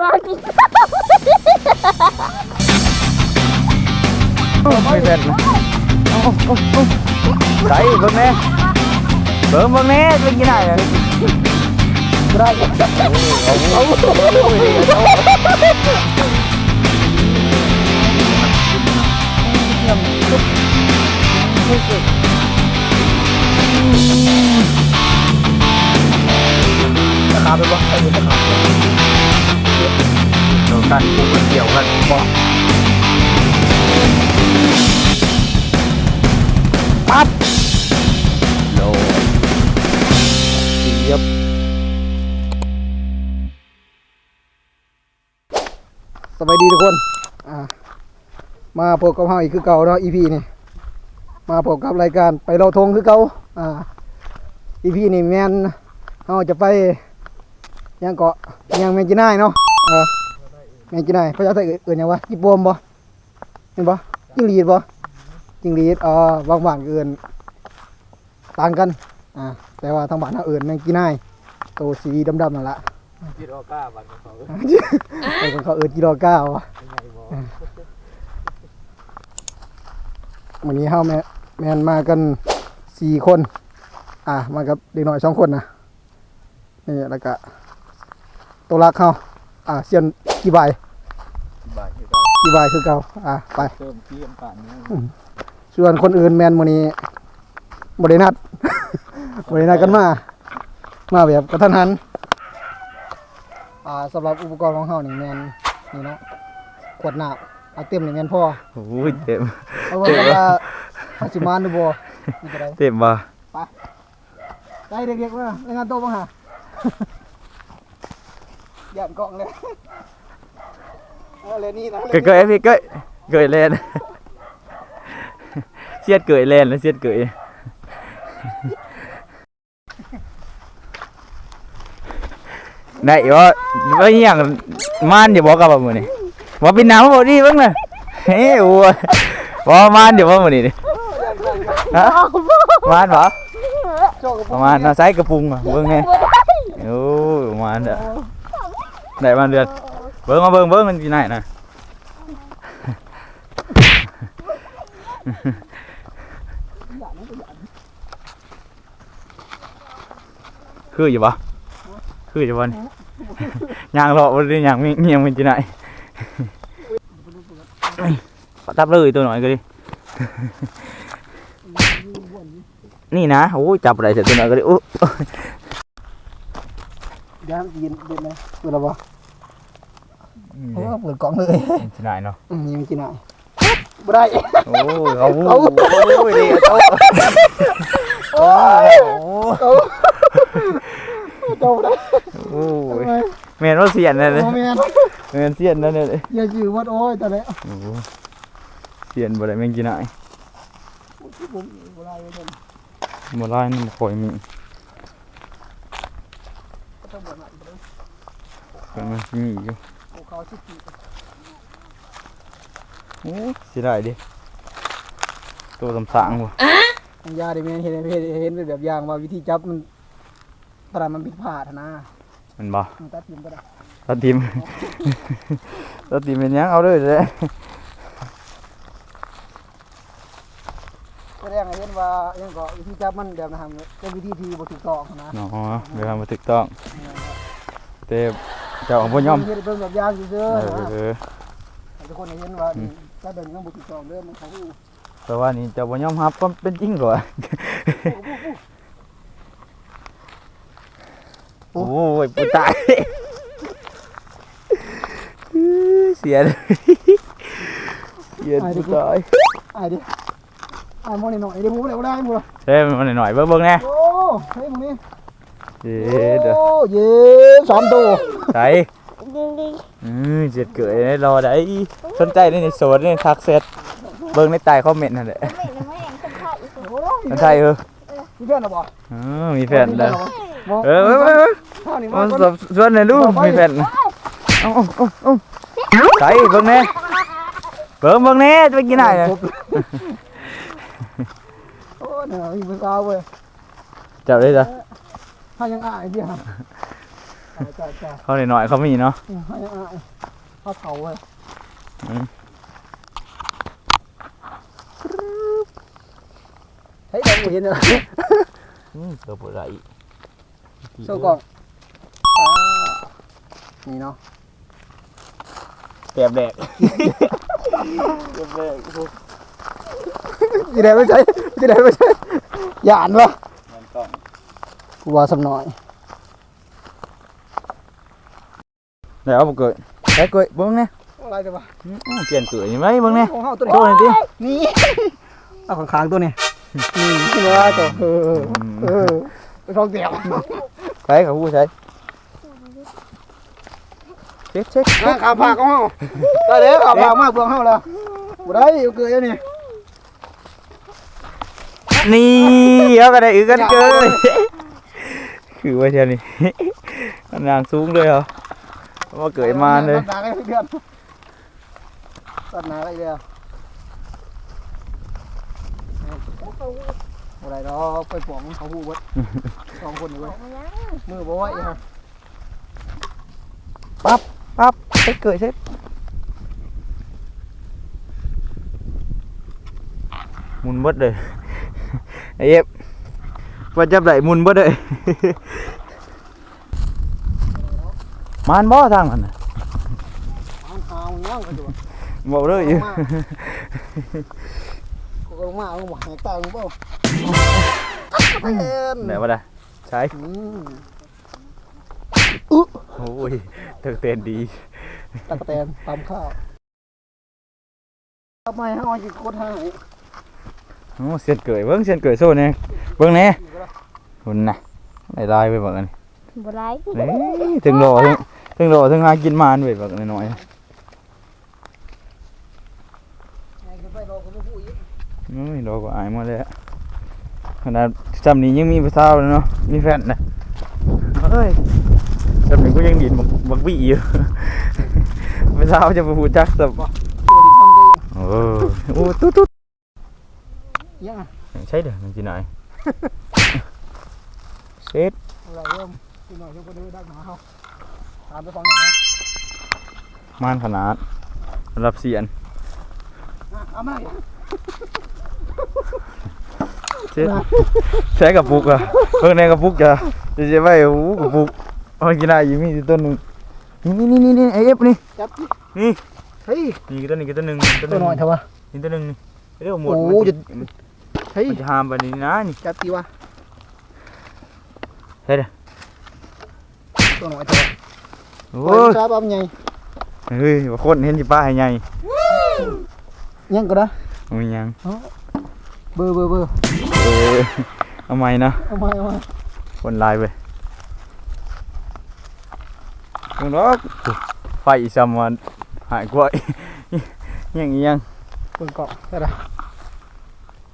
ปลากินไม่เป็นเอาเอาเอาใส่เบิ่งแน่เบิ่งเบิ่งแน่เป็นยังไงอะได้เอาเอาขาไปบ่ไปบ่ขา เดี๋ยวกันปูกันเกี่ยวกันบ่ปั๊บโดเสียบสบายดีทุกคนอ่ามาพบกับเฮาอีกคือเก่าเนาะ EP นี่มาพบกับรายการไปเราทงคือเก่าอ่า EP นี่แม่นเฮาจะไปยังเกาะยังแมงจีน่าเนาะ เออแมงจีน่ายพระเจ้าไทยเอื่นหยังวะญี่ปุ่นบ่เห็นบ่จิ้งหรีดบ่จิ้งหรีดอ๋อบางบ้านก็เอื่นต่างกันอ่าแต่ว่าทางบ้านเฮาเอื่นแมงจีน่ายโตสีดำๆนั่นล่ะจิตออก้าบัตรของเขาไอ้ของเขาเอินกิโลเก้าวะวันนี้เฮาแม่แมนมากันสี่คน อะมากับเด็กน้อยสองคนนะนี่แล้วก็ตัวรักเขา อะเซียนกี่ใบบ่ายที่เรากี่ใบคือเก่าอะไป เติมเกียมป่านนี้ส่วนคนอื่นแมนวันนี้บรินัด บรินัดกันมา มาแบบกระทันหันอ่าสำหรับอุปกรณ์ของเฮานี่แมนนี่เนาะขวดน้ำเอาเต็มนี่แมนพอโอ้ยเต็ม เอาไว้กันว่าอาสิมานดูบ่นี่ก็ได้เต็มบ่ ได้เด็กๆมาในงานโตบ้างฮะ ย่านกล้องเลยเอาเลยนี่นะเกยเกยพี่เกยเกยแลนเสียดเกยแลนแล้วเสียดเกยได้ว่าว่าอหย่างมานเดี๋ยวบอกกับว่ามื้อนี้ว่าเป็นน้ำบ่ดีเบิ่งน่ะเฮ้ยโอ้ยว่ามานเดี๋ยวว่ามื้อนี้นี่ฮะมานบ่โชคกับประมาณน่าใส่กระปุงอะเบิ่งไงโอ้ยประมาณเด้ อได้มาเดือนเบิ่งมาเบิ่งเบิ่งมันอยู่ไหนน่ะคืออยู่ปะคืออยู่ปะนี่ยางรอบ่ได้ยางมีเงียงมันอยู่ไหนขอตับเลยตัวหน่อยก็ดิ นี่นะโอ้ยจับอะไรเสร็จตัวหน่อยก็ดิโอ้ เดี๋ยวยินเย็นเลยเปิดแล้วบ่เออเปิดกล่องเลยที่ไหนเนาะอืมยังกินอะบ่ได้โอ้ยเอาเอาโอ้ยดีเอาโอ้ยเอาเจ้าบ่ได้โอ้ยทำไมแมนว่าเสียนนั่นเลยโอ้แม่นแมนเสียนนั่นเลยอย่าชื่อวัดโอ้ยแต่แล้วโอ้โหเสียนบ่ได้แม่งกินไหนผมบ่ได้เลยเพิ่นบ่ได้นี่บ่ค่อยมี ก็ต้องบ่ได้เด้อเพิ่นมันมีอยู่โอ้เขาสิกิโอ้สิได้ดิตัวสำสางบ่ทางยาด้แม่นเห็นเห็นเห็นแบบอย่างว่าวิธีจับมันตรามันผิดพลาดนะมันบ่มันตัดทิมก็ได้ตัดทีมตัดทีมเป็นยังเอาเลยเด้อ แสดงให้เห็น ว่ายังก็วิธีจับมันแบบนะครับเป็นวิธีที่บ่ถูกต้องนะเนาะเวลาบ่ถูกต้องแต่เจ้าของบ่ยอมเฮ็ดเป็นแบบอย่างซื่อเอๆนะอให้ทุกคนได้เห็นว่านี่ถ้าเดินยังบ่ถูกต้องเด้อมันเขาฮู้แต่ว่านี่เจ้าบ่ยอมรับความเป็นจริงก่อนโอ้ยปูตายเสียเลยเสียปูตาย อ้ายดิ อ้ายมองนี่หน่อยเดี๋ยวผมบ่ได้บ่ได้บ่ล่ะเฮ้ยมันหน่อยๆเบิ่งเบิ่งแน่โอ้เฮ้ยมึงนี่เย็ดเด้อโอ้เย้สามตัวใส่ดึงดิอือเจ็ดเกยรอได้สนใจในโซนนี่ทักเซตเบิ่งในใต้คอมเมนต์นั่นแหละไม่ไม่ไม่ยังคนไทยโอ้ยสนใจเออมีเพื่อนหรอบ่อือมีแฟนเด้อบ่เออเว้ยเว้ยเว้ยข้าวนี่มามาสอบสวนหน่อยดูมีแฟนเอ้าเอ้าเอ้าเอ้าใส่เบิ่งแน่เบิ่งเบิ่งแน่จะไปกินไหนเนี่ย โอ้เนี่ยมีผู้สาวเว้ยจับได้จ้ะถ้ายังอ้ายเดียวไปใช่ใช่เขาหน่อยๆเขามีเนาะให้อะเขาเผาเลยอืมเฮ้ยเราเห็นเหรออืมตัวปวดไหลโซ่กล่องอ่านี่เนาะแกบแดก จีแดงไม่ใช่จีแดงไม่ใช่หยานวะมันต้องกูว่าสำหน่อยเดี๋ยวเอาบ่เกิดใช้เกิดเบิ่งแน่อะไรจะวะอืมเปลี่ยนเกิดยังไงเบิ่งแน่ของเฮาตัวโตนี้หน่อยดินี่เอาข้างๆตัวนี้นี่ที่ว่าตัวเออเออไปทองเดียวใช้กับผู้ใช้เช็ดเช็ดนะขาผักของเฮาได้แล้วขาผักมากเบื้องเฮาแล้วบ่ได้เอาเกลือนี่ นี่เอากระไดอึกันเกินคือว่าเช่นนี้นางสูงเลยเหรอว่าเกิดมาเลยตัดหนาได้เดือนตัดหนาได้เดือนอะไรดอกไปปองเขาหูเบดสองคนอยู่เว้ยมือบ่ไหวฮะปั๊บเช็ดเกิดเช็ดหมุนเบดเลย ไอ้เอฟว่าจับได้หมุนเบดเลยมันบ่ทางมันน่ะเอาเอาย่างกันอยู่บ่เลยอยู่กูก็ลงมาเอาหมายตาลงเปล่าเต้นไหนวะล่ะใช้อืมโอ้ยเถิกเต้นดีตะกะแตนตำข้าวทำไมให้ออยกินโคตรหาย โอ้เสียนเกิดเบิ่งเสียนเกิดโซ่เนี่ยเบิ่งแน่หุ่นน่ะได้ลายไปบักอันนี้บ่ไรนี่ถึงรอถึงถึงรอถึงหากินมานไปบักน้อยไงจะไปรอคนมาพูดอีกๆอุ้ยรอก็อายหมดเลยอะขนาดจำนี้ยังมีผู้สาวเลยเนาะมีแฟนนะเฮ้ยจำนี้ก็ยังดินบักบักบี้อยู่ผู้สาวจะมาพูดจักสับตัวดินทำตัวเออโอ้ตุ๊ดตุ๊ด ยังอะใช่เด้อมันกินไหนเซ็ตอะไรเริ่มกินหน่อยทุกคนดูดักหนาเขาตามไปฟังหน่อยนะม่านขนาดรับเสียนอะเอามาอีกเช็ดใช้กับปุกอะเพิ่งในกับปุกจะจะจะไปโอ้โหกับปุกเอากินได้อยู่มีอยู่ต้นหนึ่งนี่นี่นี่นี่ไอเอฟนี่จับดินี่ เฮ้ยนี่ต้นนี้ต้นหนึ่งต้นหตัวนึ่งหน่อยเถอะวะนี่ต้นหนึ่งนี่เรีย กว่าหมดโอ้มันจะจะเฮ้ยมันจะหามไปนี่นะนี่จับตีวะเฮ้ยเด้อตัวหน่อยเถอะโอ้โ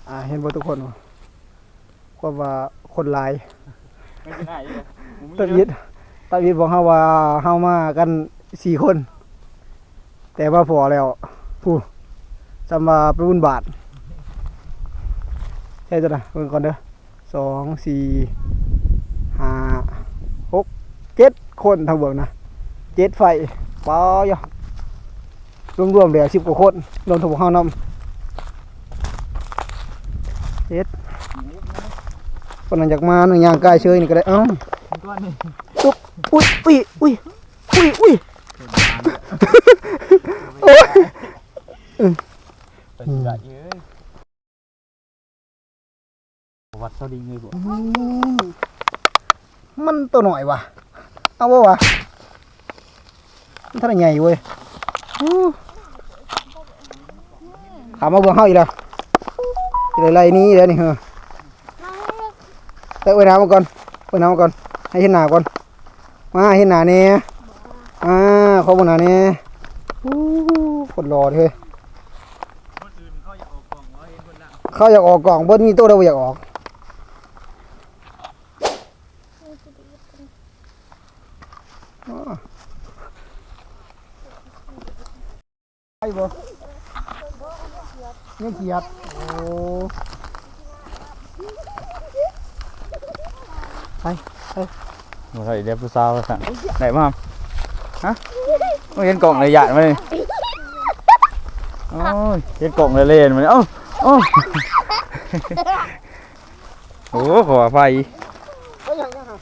อ้ยยครับเอาไงเฮ้ยว่าคนเห็นสิป้าให้ใหญ่ยังก็ได้โอ้ยยังเบอร์เบอร์เบอร์เออเอาใหม่นะเอามาเอามาคนลายไปมึงรอกไฟซ้ำมันหายกล้วยยังอีหยังเปิดกล่องได้ละอ่าเห็นบ่ทุกคนวะความว่าคนหลายไม่ใช่ตาวิดตาวิดบอกเฮาว่าเฮามากันสี่คน แต่ว่าพอแล้วผู้จำมาไปบุญบาทใช่จ้ะนะเบิ่งก่อนเด้อสองสี่ห้าหกเจ็ดคนทั้งเบิ่งนะเจ็ดไฟป้อยะรวมๆเหลือสิบกว่าคนรวมทั้งพวกเฮานำ เจ็ดคนนั้นอยากมาหนึ่งอย่างกายเชยนี่ก็ได้เอ้าก้อนนี่ตุ๊บอุ้ยอุ้ยอุ้ยอุ้ยอุ้ยโอ้ยเป็นกะเยอะวัดเสาดิงเลยบ่อืมมันตัวหน่อยว่ะ เอาบ่วะมันเท่าไหร่ใหญ่เว้ยอู้ถามมาเบิ่งเฮาอีกแล้วอีก ไรนี้แล้วนี่เหรอแต่ไว้น้ำมาก่อนไว้น้ำมาก่อน ให้เห็นหน้าก่อน มาเห็นหน้าเน่อ่าขอบิ่งหน้าเน่ยคนรอเด้อคนอื่นเขาอยเขาอยากออกกล่องเบิ้ลมีตัวเราอยากออกไอ้บ่เนี่ยเขียดโอ้ ไปไปบ่ได้เด็บผู้สาวสั่งได้บ่ครับฮะโอ้ยเห็นกล่องเลยหยาดมาเลยโอ้ยเห็นกล่องเลยเล่นมาเลยเอ้าโอ้โอ้ขออภัยเอ้ยยังยังฮะ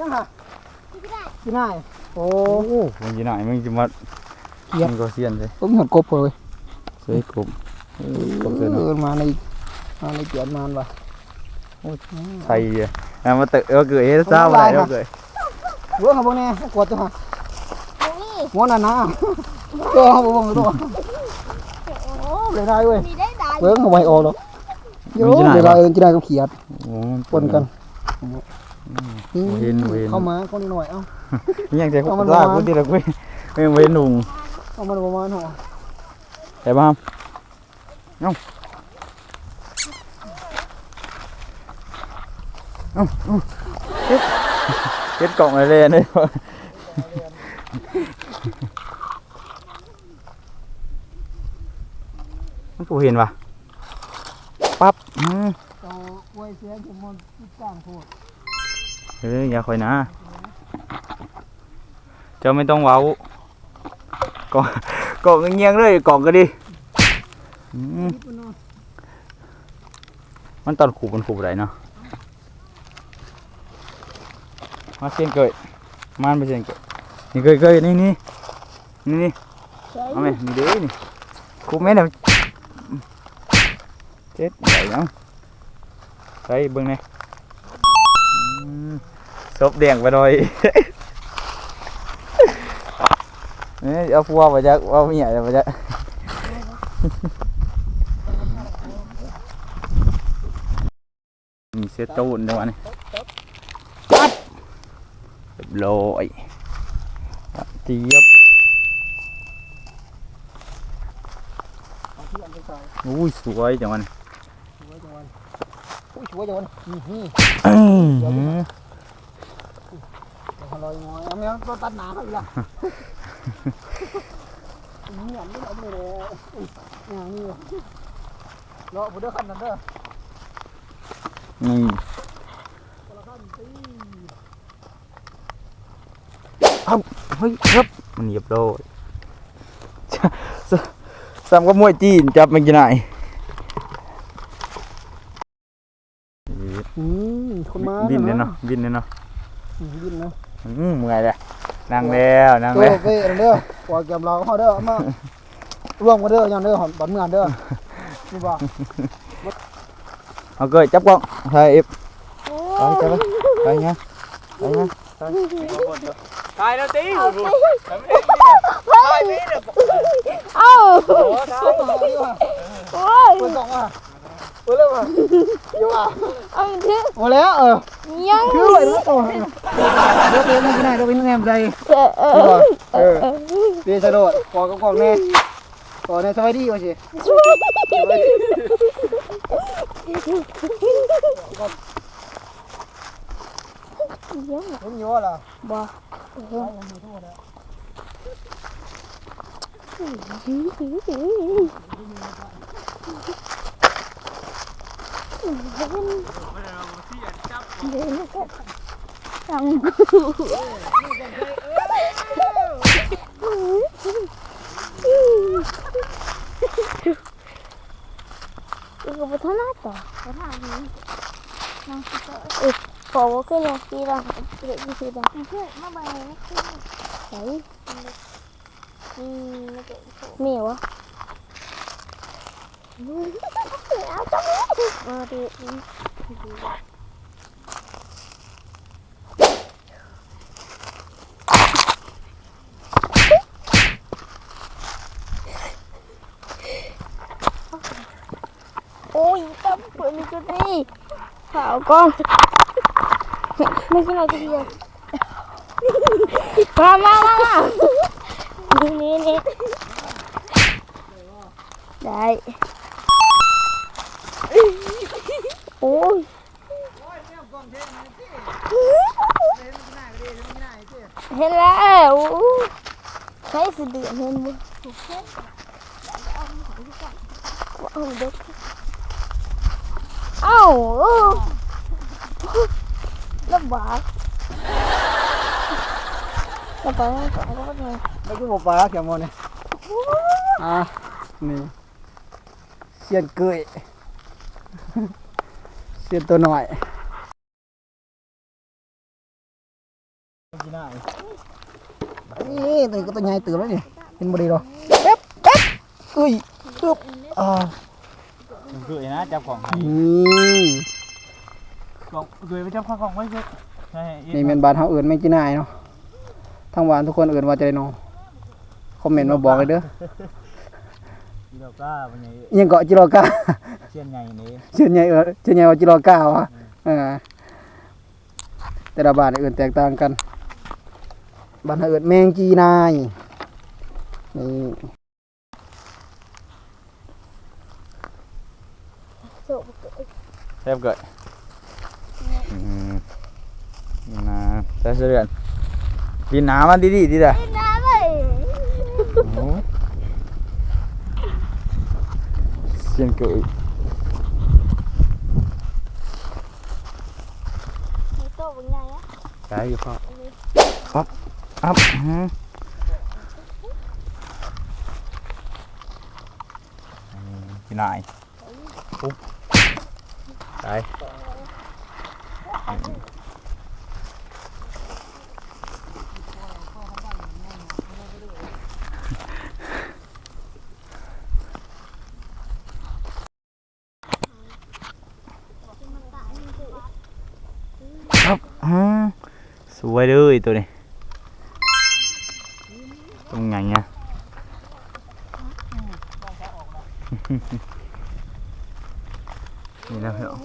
ยังฮะกินได้โอ้โอ้มึงอยี่ไหนมึงจะมาเกียบมึงก็เสียนเลยผมเห็นกบเลยเฮ้ยกบเออกบเสียนเออมาในมาในเกียนมานว่ะไทยอะอะมาเตะเอาเกยเฮ็ดซ่าอะไรเอาเกย เว้ยครับพวกนี้กดจ้ะฮะนี่ม้วนน่ะนะตัวครับผมตัวโอ้เลยได้เว้ยมีได้ได้เบิ้งเอาไว้ออกหรอกโย่เวลาเอินจะได้กับเขียดโอ้ปนกันเห็นเห็นเข้ามาเข้านิดหน่อยเอ้านี่ยังใจเอามันลากมากูทีละกูไม่เว้นหนุ่งเอามันประมาณหัวแต่บ้ามเอ้าเอ้าเอ้า เฮ็ดเฮ็ดกล่องอะไรเลยมันกูเห็นปะปั๊บอืมเอาไว้เสียจมันกลางโพดเฮ้ยอย่าคอยนะ เจ้าไม่ต้องเว้าก่อนก่อนเงียงเลยก่อนก็ดีมันตอนขู่มันขู่ไรเนาะ มาเสียงเกยมันไปเสียงเกยนี่เกยเกยนี่นี่นี่นี่เอาไหมนี่เด้นี่ขู่แม่เนี่ยเจ็ดใหญ่เนาะใส่เบิ่งนี่อืมซบแดงไปหน่อยเอ้ยเอาฟัวมาจากเอาเมียมาจากมีเสียตูนด้วยวะนี่ปั๊บเรียบร้อยเจี๊ยบเอาที่อันไปใส่อุ้ยสวยจังวะนี่สวยจังวันอุ้ยสวยจังวันนี่นี่อื้อหืออร่อยงอยเอาไหมครับตัดหนาเขาอีกละเหนียวไม่เอาไม่เลยอย่างนี้เลาะผู้เด้อขันนั่นเด้อนี่ คนละขั้นตี เฮ้ยครับมันเรียบร้อยสซ้ำกับมวยจีนจับมันกี่ไหนอืมคนมาบินเนี่ยเนาะบินเนี่ยเนาะอืมบินเนาะอืมเมื่อยเลยนั่งแล้วนั่งโตแล้วไปอันเด้อปล่อยแกมเราเขาเด้อเอามาร่วมกันเด้อยันเด้อหอมตอนเมื่อเด้อนี่บ่เอาเกยจับกล้องถ่ายเอฟไปจับไปไปเงี้ยไปเงี้ย ตายแล้วตีเอาสิเฮ้ยเอ้าโอ้ยเปิดสองว่ะเปิดเลยว่ะเดี๋ยวว่ะเอาอีกทีหมดแล้วเออ ยังคือเลยนะโอ้เดี๋ยวเดี๋ยวไม่ได้เดี๋ยวไปนั่งแอมใจเออเอนี่บ่อเออเดี๋ยวสะโดดกอดกับกองแน่กอดในสวัสดีว่าสิสวัสดี ยังเห็นอยู่ว่าล่ะบ่ตังอีกบุตรน่าต่อ ไม่ขึ้นใส่อืมไม่เกิดมีวะเอาจังเลยมาดูโอ้ยจับเปิดนี่จุดนี้ข่าวก่อนไม่ใช่เราจะเดียวมามามามานี่นี่นี่ได้โอ้ยเห็นแล้วโอ้ยใช้สะเดือนเห็นมั้ยว้าวเด็กเอ้า เออลำบากจะไปให้ก่อนก็ไม่ได้แล้วคือบ่ปลาแคมอนเนี่ยอะนี่เสียนเกยเสียนตัวหน่อยกินได้นี่ตัวนี้ก็ตัวใหญ่ตื่นแล้วนี่เห็นบ่ดีหรอเอ๊บเอ๊บเอ้ยปึ๊บอ่าคือนะจับของให้ นี่ ของคือไปจับของไว้เถอะใช่นี่แม่นบ้านเฮาเอิ้นแม่งกินนายเนาะทางบ้านทุกคนเอิ้นว่าจะได้เนาะคอมเมนต์มาบอกเลยเด้อกิโลก้าเป็นไงอิหยังเกาะจิโรกาเชียนไงนี่เชื่อใหญ่เอิ้นเชื่อใหญ่ว่าจิโรกาวะเออแต่ละบ้านเอิ้นแตกต่างกันบ้านเฮาเอิ้นแมงจีนายนี่โซ่แซ่บเกิด อืมนะแต่เสือนกินน้ำมันดีๆดีด่ะ ครับอืมสวยเลยตัวนี้ตรงไหนเนี่ยนี่นะพี่อง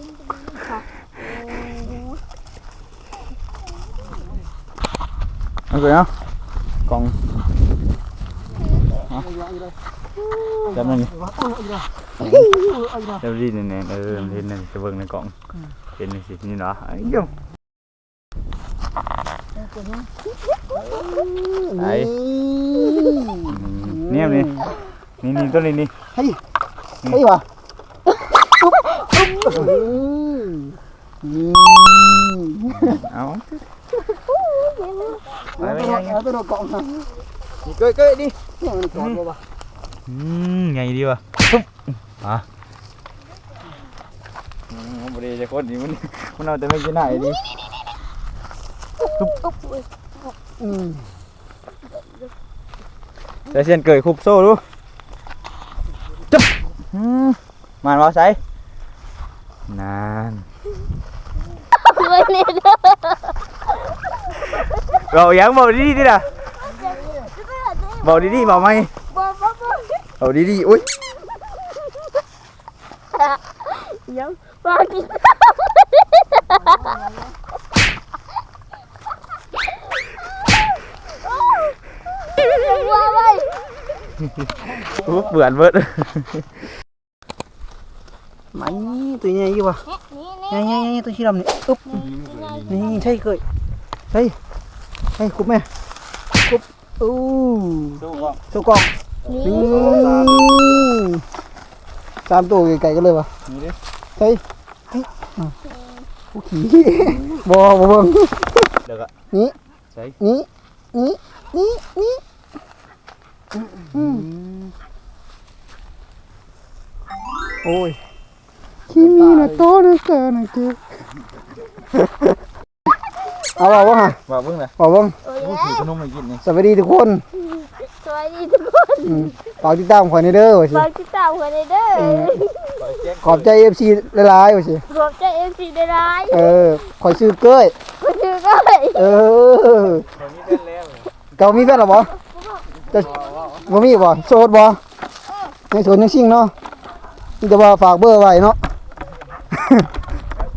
โอเคเนาะกล่องจำนั่นนี่จำดีแน่ๆเออเห็นนั่นจะเบิ่งในกล่องเป็นนี่สินี่เนาะไอ้เหี้ยไหนเนี่ยนี่นี่นี่ตัวนี้นี่เฮ้ยเฮ้ยวะนี่เอา ไปไปยังเอาตัวเกาะนะเก้ยเก้ยดิเนี่ยมันกอดบ่วะอืมไงดีวะอะอืมบริจะคนนี้มันมันเอาแต่ไม่กินไหนดิตุ๊บตุ๊บอืมแต่เสียนเกยคุบโซ่ดูจับมมานว่าใส่นานไม่เล่นเลยเรายั งบอกดีๆดิล่ะบอกดีๆบอกไหมบ้าบ้าบ้าบอกดีๆอุ้ยยังบ้ากินว้าไปอุ๊บ เบื่อนเบิดไม่ตัวใหญ่อยู่วะนี่ใหญ่ใหญ่ใหญ่ตัวชี้ดำนี่อุ๊บนี่ใช่เคยใช่ใช่คุบแม่คุบอู้ดูก่อนตัวกล้องนี่นี่สามตัวไก่กันเลยวะนี่ดิเฮ้ยเฮ้ยอะผู้ขี่บอบอเบิ่งเดี๋ยวก็นี่ใส่นี่นี่นี่นี่อืมโอ้ยคิมีนะโตนะเกินนะ เจ๊เอาบอกว่าฮะว่าเพิ่งเลยบอกว่าโอ้ยผู้ถือขนมมากินนี่สวัสดีทุกคนสวัสดีทุกคนอืมฝากติดตามข่อยในเด้อว่าสิฝากติดตามกันเด้อขอบใจ FC หลายๆว่าสิขอบใจเอ็มซีได้ร้ายเออข่อยซื้อเก้ยคุณชื่อก็เลยเออตอนนี้เป็นแล้วเก่ามีแฟนหรอบ่จะบ่มีบ่โสดบ่ยังโสดยังซิ่งเนาะนี่แต่ว่าฝากเบอร์ไว้เนาะ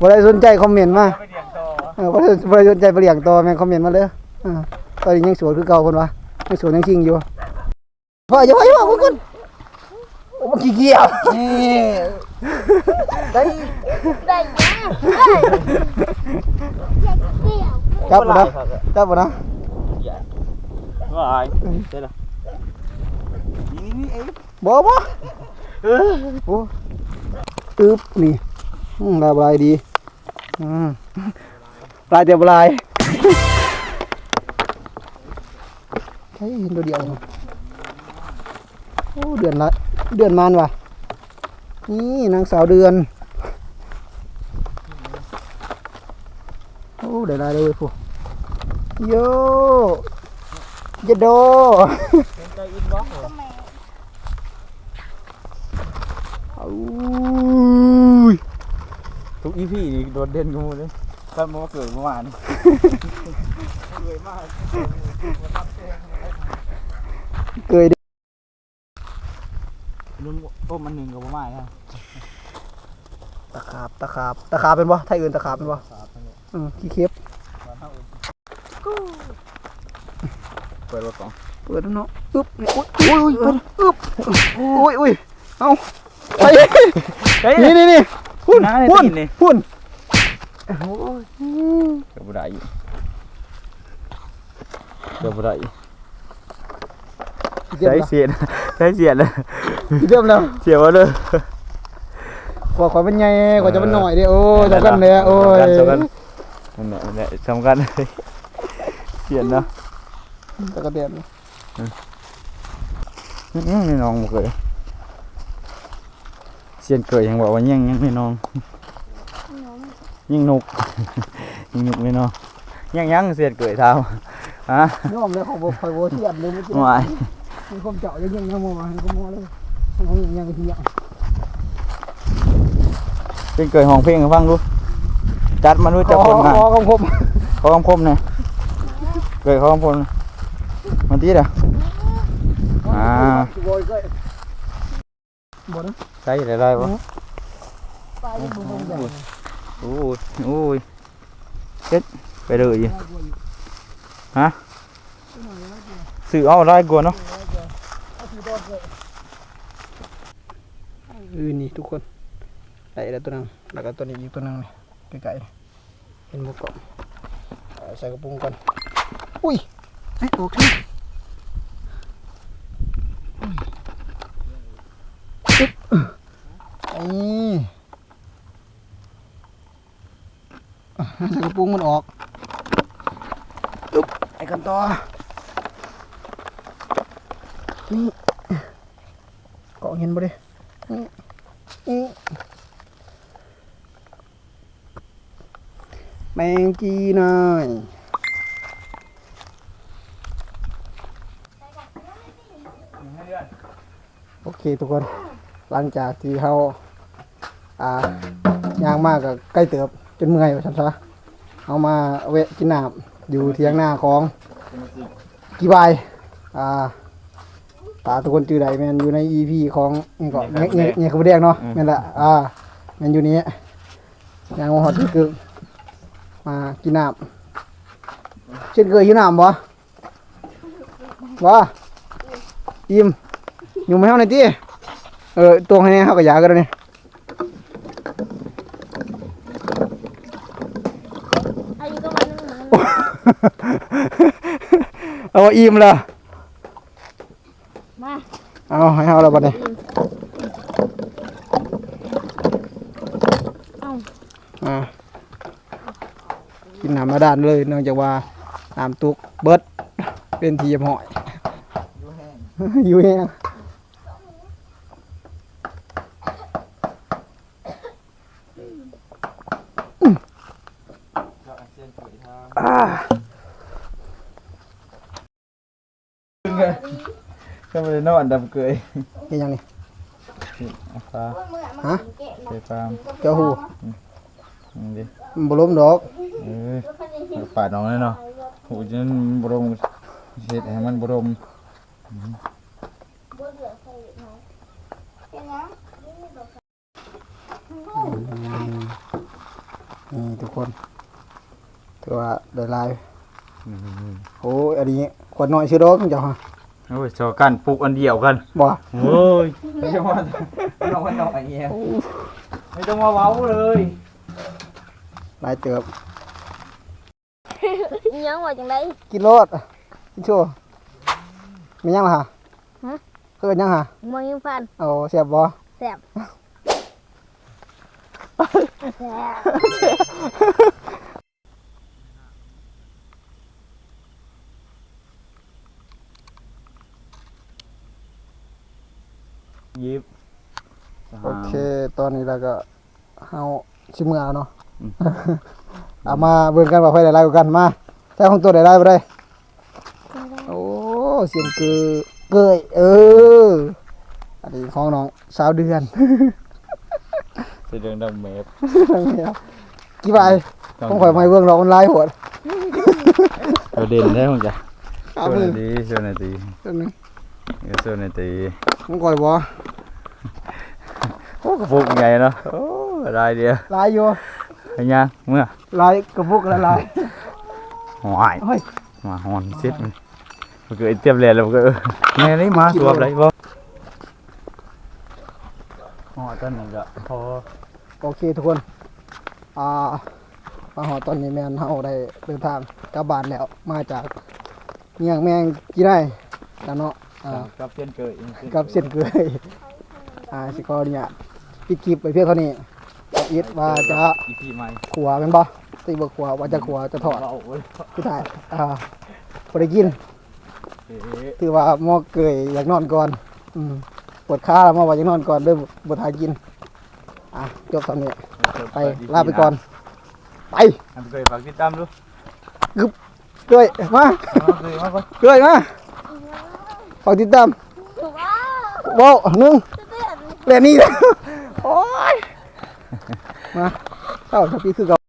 บ่ได้สนใจคอมเมนต์มา ไป เรียนต่อเออบ่ได้บ่ได้สนใจไปเลี้ยงต่อแม่งคอมเมนต์มาเด้อเออตอนนี้ยังโสดคือเก่าเพิ่นว่ายังโสดยังซิ่งอยู่พ่ออย่าว่าอย่าว่าพวกคุณโอ้บ่ขี้เกียจนี่ได้ได้ยังได้ยังเดียวจับบ่นะจับบ่นะว่าไอ้เสร็จแล้วนี่นี่เอ้ยบ่บ่โอ้ตึ๊บนี่อืมลายบลายดีอืม ลายเต็มลายฮ้ยเห็นตัวเดียวเนาะโอ้เดือนละเดือนมานว่ะ นี่นางสาวเดือน โอ้ได้ได้เลยพวกโยเยดโดใจอินบ็อกอุ้ยทุกอีพีนี่โดดเด่นกูเลย ถ้ามาเกิดเมื่อวานเกยดินุ่นต้มมันหนึ่งกับประมาณนะตะขาบตะขาบตะขาบเป็นบ่ไทยอื่นตะขาบเป็นบ่อืมขี้เค็บเปิดรถก่อนเปิดแล้วเนาะอึ๊บนี่อุ้ยอุ้ยอุ้ยเปิดอึ๊บอุ้ยอุ้ยเอาไปเฮ้ยนี่นี่นี่พุ่นน้าในพุ่น ตีนนี่พุ่นเกือบบ่ได้อยู่เกือบบ่ได้อยู่เดี๋ยวใช้นะเสียดใช้เสียดเลยเดี๋ยวแล้วเสียวเลยกว่าขอยเป็นไงกว่าจะเป็นหน่อยเด้โอ้ยสำคัญเลยโอ้ยสำคัญนั่นแหละนั่นแหละสำคัญเลยเสียดเนาะตะกะเตียนอื้อนี่น้องบ่เคยเสียนเกยยังบอกว่ายังยังไม่น้อง ยิงนกยิงนกไม่น้องยังยังเสียนเกยเท้าฮะน้อมเลยของบ่คอยบ่เทียนเลยเมื่อกี้หวายมีความเจาะยังยังยังบ่มาก็มอเลยยังยังยังทียังเป็นเกยห้องเพลงให้ฟังดูจัดมาด้วยจับคนงานขอของผมขอคำคมหน่อยเกยขอคำคมหน่อยมาตีเด้ออ่าโวยก็บ่นะใช่ได้ไรวะไปบ่ บ่ได้โอ้ยโอ้ยเฮ็ดไปเลยอีฮะซื้อเอาได้กว่าเนาะเออนี่ทุกคนได้แล้วตัวนึงแล้วก็ตัวนี้อีกตัวนึงนี่ไกลๆเห็นบ่ก่อนเอาใส่กระปุกก่อนอุ้ยไอ้ออกที่ปึ๊บไอ้อะ ใส่กระปุกมันออกอึ๊บไอ้กันต่อนี่เกาะเห็นบ่เด้อืมแมงจีหน่อยโอเคทุกคน หลังจากที่เขาอ่าย่างมากกับใกล้เติบ จนเมื่อยว่าฉันซะเอามาเวะกินน้ำอยู่เทียงหน้าของกี่บายอ่าตาทุกคนจือใดแมนอยู่ใน EP ของนี่ก็เนี่ยเนี่ยเนี่ยคือประเด็กเนาะแม่นละอ่าแมนอยู่นี้ย่างมาหอดคือมากินน้ำเช่นเคยอยู่น้ำบ่ว่าอิ่มอยู่ไม่เท่าไหร่ที่เออตวงให้เนี่ยเขากับยากันแล้วนี่ อายุก็วันนึงมัน เอาอิ่มละมาเอาให้เอาและบัดนี้เอาอ่ากินน้ำมาด้านเลยเนื่องจากว่าน้ำตุกเบิดเป็นทีมหอยอยู่แห้งอ่า ก็ไม่ได้ นอนดำเกย์ยังนี่ ฟ้าฮะ ใส่ฟาร์มเจ้าหูนี่ดิมันบล้มดอกเออปาดน้องเลยเนาะหูจะนั้นบรมเฮ็ดให้มันบรมนี่ทุกคนถือว่าได้หลายโอ้ยอันนี้ขวดน้อยชื่อดอกเจ้าฮะ โอ้ยชอกันปลูกอันเดียวกันบ่โอ้ยไม่ต้องมาไม่ต้องมาหน่อยเงี้ยไม่ต้องมาเว้าเลยหลายเติบยังว่าจังไดกินโลดกินโชว์มียังล่ะฮะฮะเกิดยังฮะมองยิงฟันเอาเสียบบ่แซ่บแซ่บ ยิบโอเค ตอนนี้เราก็เฮาชิมมือเอาเนาะอืมเอามาเบิ่งกันว่าไผได้หลายกว่ากันมาใช้ของตัวได้หลายบ่ได้โอ้เสียงเกอเกยเอออันนี้ของน้องสาวเดือนสิเรื่องดำเมฟกี่ใบต้องข่อยไม่เบิ่งดอกมันหลายโหดประเด็นได้ของจ้ะเอาส่วนมือนาทีส่วนนาทีแป๊บนึง เออส่วนนาทีของข่อยบ่โอ้กระปุกใหญ่เนาะโอ้รายเดียวลายอยู่เห็นยังเมื่อลายกระปุกละหลายหวยเฮ้ยมาหอนเซ็ตมันมันก็เตรียมเลยแล้วมันก็เออแม่นี่มาสวบเลยบ่อ๋อตอนนั้ก็พอโอเคทุกคนอ่ามาหอตอนนี้แม่นเฮาได้เดินทางกลับบ้านแล้วมาจากเมียงแมงกี่ได้แล้วเนาะ อ่ากับเส้นเกยกับเส้นเกลือยอ่าสิขอเนี่ยปิดคลิปไปเพียงเท่านี้บอกอิดว่าจะอีพีใหม่ขัวเป็นบ่ตีบ่ขัวว่าจะขัวจะถอดเบาเว้ยพี่ถ่ายอ่าบ่ได้กินเอ๊ะถือว่าหมอเกยอยากนอนก่อนอืมปวดขาแล้วหมอว่าอยากนอนก่อนเด้อบ่ทายกินอะจบตอนนี้ไปลาไปก่อน ไปอันเคยฝากติดตามดูเกยมาเอาเคยมาก่อนเกยมา ฝากติดตามถูกว่าเว้าหนึ่งเตือนแหละนี่โอ้ยมาเข้าทับพี่คือเก่า